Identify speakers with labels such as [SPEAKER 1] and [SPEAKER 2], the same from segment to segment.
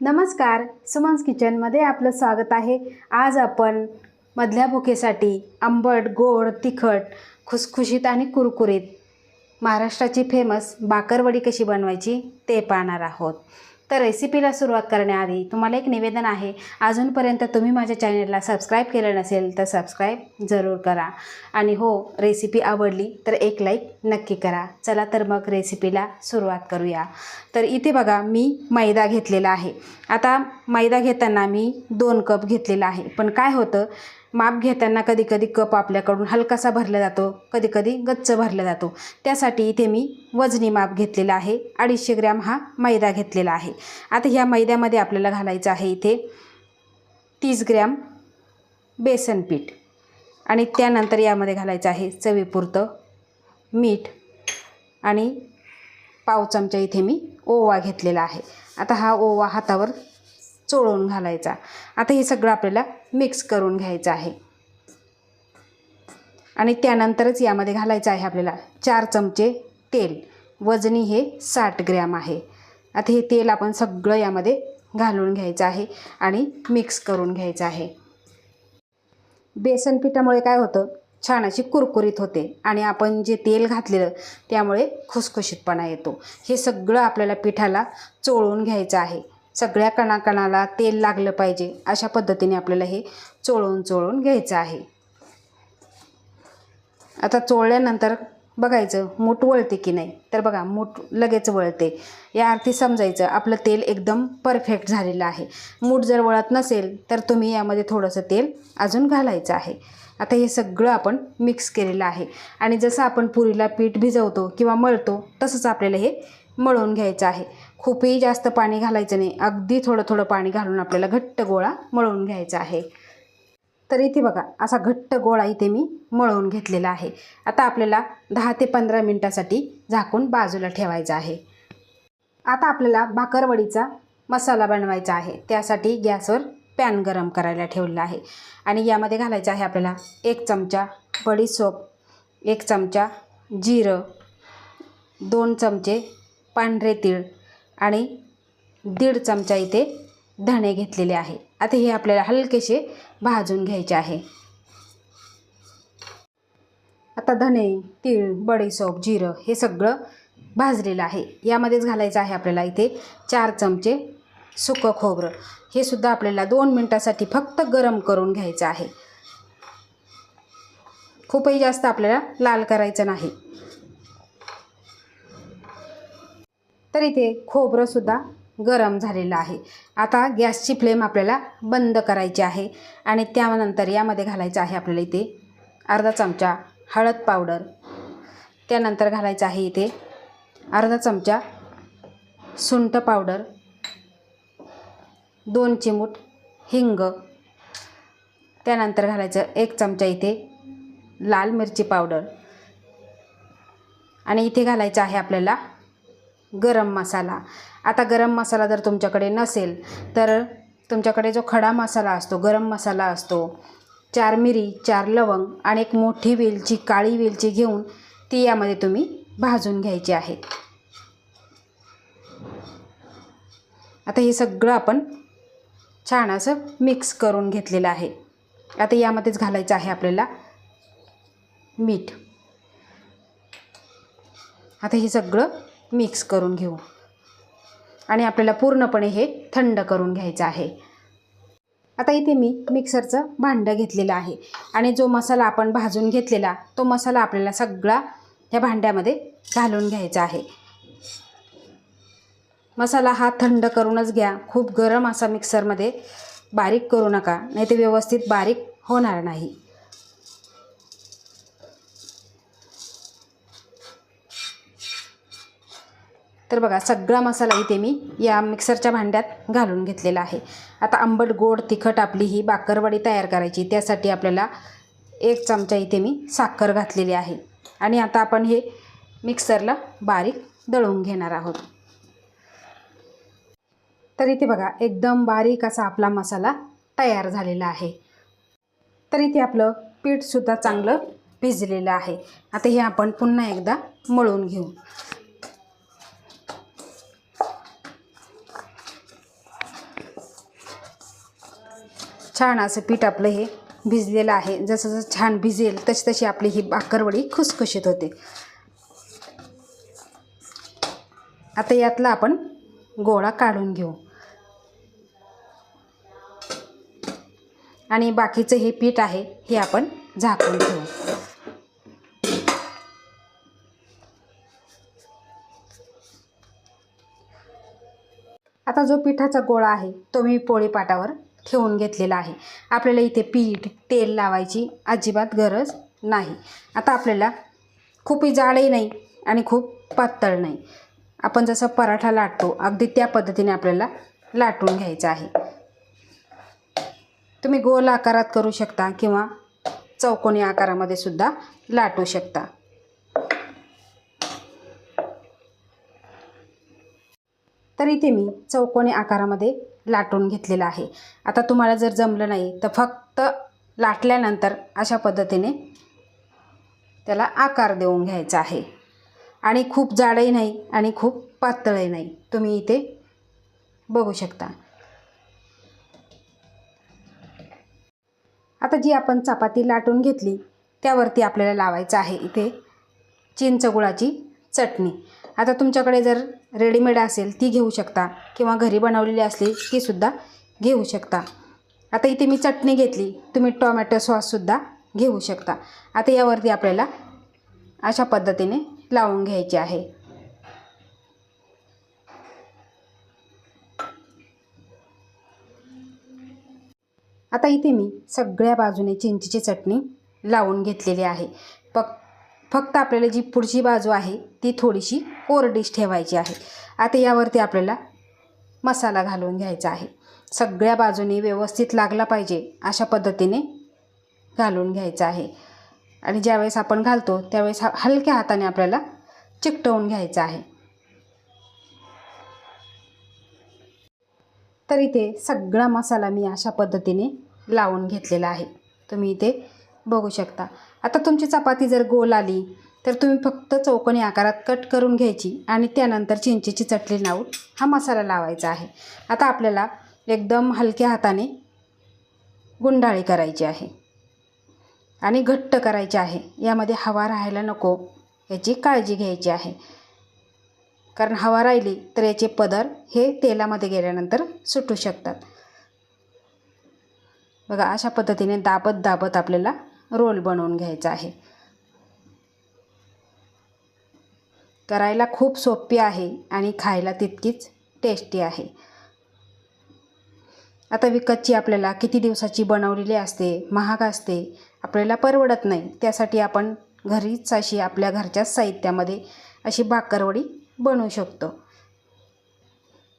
[SPEAKER 1] नमस्कार सुमन्स किचनमध्ये आपलं स्वागत आहे. आज आपण मधल्या भुकेसाठी आंबट गोड तिखट खुसखुशीत आणि कुरकुरीत महाराष्ट्राची फेमस बाकरवडी कशी बनवायची ते पाहणार आहोत. तर रेसिपीला सुरुवात करण्याआधी तुम्हाला एक निवेदन आहे. अजूनपर्यंत तुम्ही माझ्या चॅनेलला सबस्क्राईब केलं नसेल तर सबस्क्राईब जरूर करा. आणि हो रेसिपी आवडली तर एक लाईक नक्की करा. चला तर मग रेसिपीला सुरुवात करूया. तर इथे बघा मी मैदा घेतलेला आहे. आता मैदा घेताना मी दोन कप घेतलेला आहे. पण काय होतं माप घेताना कधीकधी कप आपल्याकडून हलकासा भरला जातो कधीकधी गच्च भरला जातो. त्यासाठी इथे मी वजनी माप घेतलेला आहे अडीचशे ग्रॅम हा मैदा घेतलेला आहे. आता ह्या मैद्यामध्ये आपल्याला घालायचं आहे इथे तीस ग्रॅम बेसन पीठ आणि त्यानंतर यामध्ये घालायचं आहे चवीपुरतं मीठ आणि पाव चमचा इथे मी ओवा घेतलेला आहे. आता हा ओवा हातावर चोळून घालायचा. आता हे सगळं आपल्याला मिक्स करून घ्यायचं आहे. आणि त्यानंतरच यामध्ये घालायचं आहे आपल्याला चार चमचे तेल. वजनी हे साठ ग्रॅम आहे. आता हे तेल आपण सगळं यामध्ये घालून घ्यायचं आहे आणि मिक्स करून घ्यायचं आहे. बेसन पिठामुळे काय होतं? छान अशी कुरकुरीत होते आणि आपण जे तेल घातलेलं त्यामुळे खुसखुशीतपणा येतो. हे सगळं आपल्याला पिठाला चोळून घ्यायचं आहे. सगळ्या कणाकणाला तेल लागलं पाहिजे अशा पद्धतीने आपल्याला हे चोळून चोळून घ्यायचं आहे. आता चोळल्यानंतर बघायचं मूठ वळते की नाही? तर बघा मूठ लगेच वळते. या अर्थी समजायचं आपलं तेल एकदम परफेक्ट झालेलं आहे. मूठ जर वळत नसेल तर तुम्ही यामध्ये थोडंसं तेल अजून घालायचं आहे. आता हे सगळं आपण मिक्स केलेलं आहे. आणि जसं आपण पुरीला पीठ भिजवतो किंवा मळतो तसंच आपल्याला हे मळून घ्यायचं आहे. खूपही जास्त पाणी घालायचं नाही. अगदी थोडं थोडं पाणी घालून आपल्याला घट्ट गोळा मळून घ्यायचा आहे. तर इथे बघा असा घट्ट गोळा इथे मी मळवून घेतलेला आहे. आता आपल्याला दहा ते पंधरा मिनटासाठी झाकून बाजूला ठेवायचं आहे. आता आपल्याला भाकरवडीचा मसाला बनवायचा आहे. त्यासाठी गॅसवर पॅन गरम करायला ठेवलेला आहे. आणि यामध्ये घालायचं आहे आपल्याला एक चमचा बडीसोप एक चमचा जिरं दोन चमचे पांढरे तीळ आणि दीड चमचा इथे धणे घेतलेले आहे. आता हे आपल्याला हलकेसे भाजून घ्यायचे आहे. आता धणे तीळ बडीसोप जिरं हे सगळं भाजलेलं आहे. यामध्येच घालायचं आहे आपल्याला इथे चार चमचे सुकं खोबरं. हे सुद्धा आपल्याला दोन मिनटासाठी फक्त गरम करून घ्यायचं आहे. खूपही जास्त आपल्याला लाल करायचं नाही. तर इथे खोबरंसुद्धा गरम झालेलं आहे. आता गॅसची फ्लेम आपल्याला बंद करायची आहे आणि त्यानंतर यामध्ये घालायचं आहे आपल्याला इथे अर्धा चमचा हळद पावडर. त्यानंतर घालायचं आहे इथे अर्धा चमचा सुंठ पावडर. दोन चिमूट हिंग त्यानंतर घालायचं एक चमचा इथे लाल मिरची पावडर. आणि इथे घालायचं आहे आपल्याला गरम मसाला. आता गरम मसाला जर तुमच्याकडे नसेल तर तुमच्याकडे जो खडा मसाला असतो गरम मसाला असतो चार मिरी चार लवंग आणि एक मोठी वेलची काळी वेलची घेऊन ती यामध्ये तुम्ही भाजून घ्यायची आहे. आता हे सगळं आपण छान असं मिक्स करून घेतलेलं आहे. आता यामध्येच घालायचं आहे आपल्याला मीठ. आता हे सगळं मिक्स करून घेऊ. आणि आपल्याला पूर्णपणे हे थंड करून घ्यायचं आहे. आता इथे मी मिक्सरचं भांडं घेतलेलं आहे. आणि जो मसाला आपण भाजून घेतलेला तो मसाला आपल्याला सगळा ह्या भांड्यामध्ये घालून घ्यायचा आहे. मसाला हा थंड करूनच घ्या. खूप गरम असा मिक्सरमध्ये बारीक करू नका नाही ते व्यवस्थित बारीक होणार नाही. तर बघा सगळा मसाला इथे मी या मिक्सरच्या भांड्यात घालून घेतलेला आहे. आता आंबट गोड तिखट आपली ही बाकरवडी तयार करायची. त्यासाठी आपल्याला एक चमचा इथे मी साखर घातलेली आहे. आणि आता आपण हे मिक्सरला बारीक दळून घेणार आहोत. तर इथे बघा एकदम बारीक असा आपला मसाला तयार झालेला आहे. तर इथे आपलं पीठसुद्धा चांगलं भिजलेलं आहे. आता हे आपण पुन्हा एकदा मळून घेऊ. छान असं पीठ आपलं हे भिजलेलं आहे. जसं जसं छान भिजेल तशी तशी आपली ही बाकरवडी खुसखुशीत होते. आता यातला आपण गोळा काढून घेऊ. आणि बाकीचं हे पीठ आहे हे आपण झाकून ठेवू. आता जो पिठाचा गोळा आहे तो मी पोळीपाटावर ठेवून घेतलेला आहे. आपल्याला इथे पीठ तेल लावायची अजिबात गरज नाही. आता आपल्याला खूपही जाडही नाही आणि खूप पातळ नाही. आपण जसं पराठा लाटतो अगदी त्या पद्धतीने आपल्याला लाटून घ्यायचं आहे. तुम्ही गोल आकारात करू शकता किंवा चौकोनी आकारामध्ये सुद्धा लाटू शकता. तर इथे मी चौकोनी आकारामध्ये लाटून घेतलेलं आहे. आता तुम्हाला जर जमलं नाही तर फक्त लाटल्यानंतर अशा पद्धतीने त्याला आकार देऊन घ्यायचा आहे. आणि खूप जाडही नाही आणि खूप पातळही नाही. तुम्ही इथे बघू शकता. आता जी आपण चपाती लाटून घेतली त्यावरती आपल्याला लावायचं आहे इथे चिंचगुळाची चटणी. आता तुमच्याकडे जर रेडीमेड असेल ती घेऊ शकता. किंवा घरी बनवलेली असली तीसुद्धा घेऊ शकता. आता इथे मी चटणी घेतली तुम्ही टोमॅटो सॉससुद्धा घेऊ शकता. आता यावरती आपल्याला अशा पद्धतीने लावून घ्यायची आहे. आता इथे मी सगळ्या बाजूने चिंचेची चटणी लावून घेतलेली आहे. पक फक्त आपल्याला जी पुढची बाजू आहे ती थोडीशी कोरडीच ठेवायची आहे. आता यावरती आपल्याला मसाला घालून घ्यायचा आहे. सगळ्या बाजूने व्यवस्थित लागला पाहिजे अशा पद्धतीने घालून घ्यायचा आहे. आणि ज्यावेळेस आपण घालतो त्यावेळेस हा हलक्या हाताने आपल्याला चिकटवून घ्यायचं आहे. तर इथे सगळा मसाला मी अशा पद्धतीने लावून घेतलेला आहे. तुम्ही इथे बघू शकता. आता तुमची चपाती जर गोल आली तर तुम्ही फक्त चौकोनी आकारात कट करून घ्यायची आणि त्यानंतर चिंचेची चटणी लावून हा मसाला लावायचा आहे. आता आपल्याला एकदम हलक्या हाताने गुंडाळी करायची आहे आणि घट्ट करायची आहे. यामध्ये हवा राहायला नको याची काळजी घ्यायची आहे. कारण हवा राहिली तर याचे पदर हे तेलामध्ये गेल्यानंतर सुटू शकतात. बघा अशा पद्धतीने दाबत दाबत आपल्याला रोल बनवून घ्यायचा आहे. करायला खूप सोपी आहे आणि खायला तितकीच टेस्टी आहे. आता विकतची आपल्याला किती दिवसाची बनवलेली असते महाग असते आपल्याला परवडत नाही त्यासाठी आपण घरीच अशी आपल्या घरच्याच साहित्यामध्ये अशी बाकरवडी बनवू शकतो.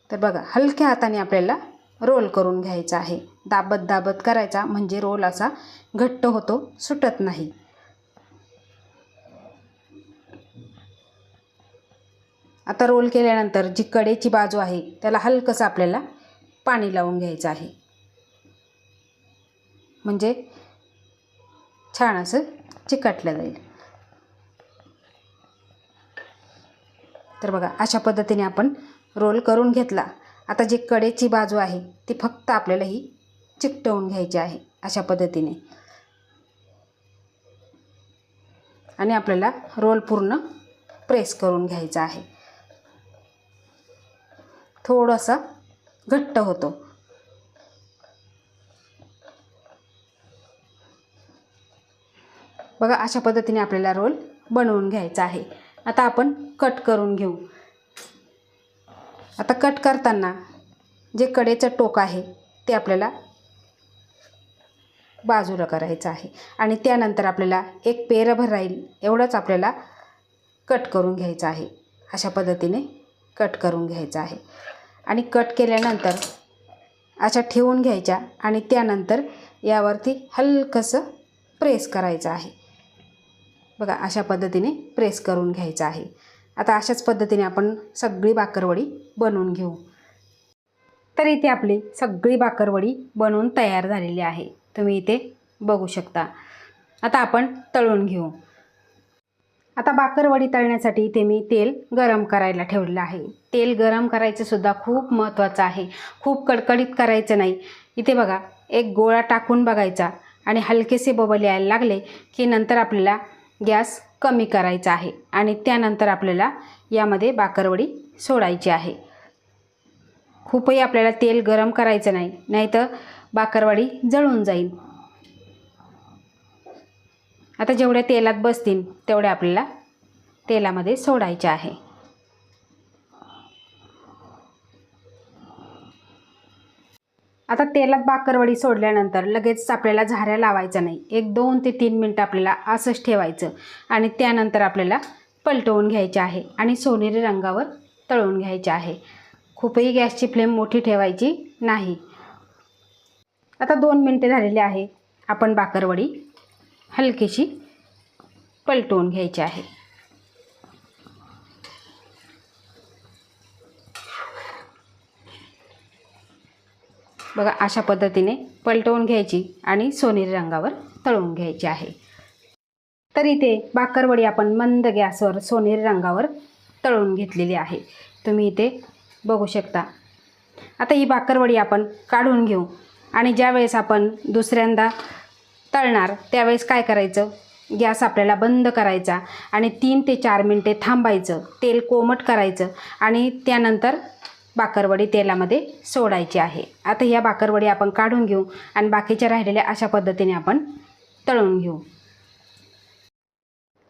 [SPEAKER 1] तर बघा हलक्या हाताने आपल्याला रोल करून घ्यायचा आहे. दाबत दाबत करायचा म्हणजे रोल असा घट्ट होतो सुटत नाही. आता रोल केल्यानंतर जी कडेची बाजू आहे त्याला हलकंसं आपल्याला पाणी लावून घ्यायचं आहे. म्हणजे छान असं चिकटलं जाईल. तर बघा अशा पद्धतीने आपण रोल करून घेतला. आता जी कडेची बाजू आहे ती फक्त आपल्याला ही चिकटवून घ्यायची आहे अशा पद्धतीने. आणि आपल्याला रोल पूर्ण प्रेस करून घ्यायचा आहे. थोडासा घट्ट होतो. बघा अशा पद्धतीने आपल्याला रोल बनवून घ्यायचा आहे. आता आपण कट करून घेऊ. आता कट करताना जे कडेचं टोक आहे ते आपल्याला बाजूला करायचं आहे. आणि त्यानंतर आपल्याला एक पेरभर राहील एवढंच आपल्याला कट करून घ्यायचं आहे. अशा पद्धतीने कट करून घ्यायचं आहे. आणि कट केल्यानंतर अशा ठेवून घ्यायच्या आणि त्यानंतर यावरती हलकंसं प्रेस करायचं आहे. बघा अशा पद्धतीने प्रेस करून घ्यायचं आहे. आता अशाच पद्धतीने आपण सगळी बाकरवडी बनवून घेऊ. तर इथे आपली सगळी बाकरवडी बनवून तयार झालेली आहे. तुम्ही इथे बघू शकता. आता आपण तळून घेऊ. आता बाकरवडी तळण्यासाठी इथे मी तेल गरम करायला ठेवलेलं आहे. तेल गरम करायचंसुद्धा खूप महत्त्वाचं आहे. खूप कडकडीत करायचं नाही. इथे बघा एक गोळा टाकून बघायचा आणि हलकेसे बबल यायला लागले की नंतर आपल्याला गॅस कमी करायचा आहे आणि त्यानंतर आपल्याला यामध्ये बाकरवडी सोडायची आहे. खूपही आपल्याला तेल गरम करायचं नाही नाहीतर बाकरवडी जळून जाईल. आता जेवढ्या तेलात बसतील तेवढ्या आपल्याला तेलामध्ये सोडायच्या आहे. आता तेलात बाकरवडी सोडल्यानंतर लगेच आपल्याला झाऱ्या लावायचा नाही. एक दोन ते तीन मिनटं आपल्याला असंच ठेवायचं आणि त्यानंतर आपल्याला पलटवून घ्यायचे आहे आणि सोनेरी रंगावर तळून घ्यायचे आहे. खूपही गॅसची फ्लेम मोठी ठेवायची नाही. आता दोन मिनटे झालेली आहे. आपण बाकरवडी हलकीशी पलटवून घ्यायची आहे. बघा अशा पद्धतीने पलटवून घ्यायची आणि सोनेरी रंगावर तळून घ्यायची आहे. तर इथे बाकरवडी आपण मंद गॅसवर सोनेरी रंगावर तळून घेतलेली आहे. तुम्ही इथे बघू शकता. आता ही बाकरवडी आपण काढून घेऊ आणि ज्यावेळेस आपण दुसऱ्यांदा तळणार त्यावेळेस काय करायचं? गॅस आपल्याला बंद करायचा आणि तीन ते चार मिनटे थांबायचं. तेल कोमट करायचं आणि त्यानंतर बाकरवडी तेलामध्ये सोडायची आहे. आता या बाकरवडी आपण काढून घेऊ आणि बाकीच्या राहिलेल्या अशा पद्धतीने आपण तळून घेऊ.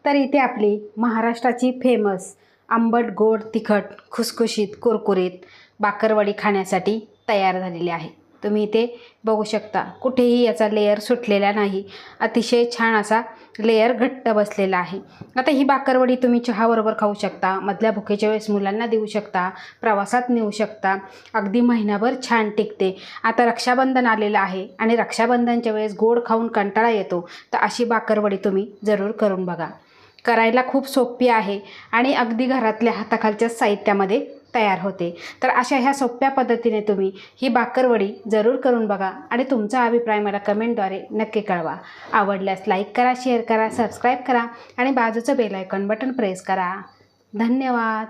[SPEAKER 1] तर इथे आपली महाराष्ट्राची फेमस आंबट गोड तिखट खुसखुशीत कुरकुरीत बाकरवडी खाण्यासाठी तयार झालेली आहे. तुम्ही इथे बघू शकता. कुठेही याचा लेअर सुटलेला नाही. अतिशय छान असा लेअर घट्ट बसलेला आहे. आता ही बाकरवडी तुम्ही चहाबरोबर खाऊ शकता. मधल्या भुकेच्या वेळेस मुलांना देऊ शकता. प्रवासात नेऊ शकता. अगदी महिनाभर छान टिकते. आता रक्षाबंधन आलेलं आहे आणि रक्षाबंधनच्या वेळेस गोड खाऊन कंटाळा येतो. तर अशी बाकरवडी तुम्ही जरूर करून बघा. करायला खूप सोपी आहे आणि अगदी घरातल्या हाताखालच्या साहित्यामध्ये तयार होते. तर अशा ह्या सोप्या पद्धतीने तुम्ही ही बाकरवडी जरूर करून बघा आणि तुमचा अभिप्राय मला कमेंटद्वारे नक्की कळवा. आवडल्यास लाईक करा शेअर करा सबस्क्राईब करा आणि बाजूचं बेल आयकॉन बटन प्रेस करा. धन्यवाद!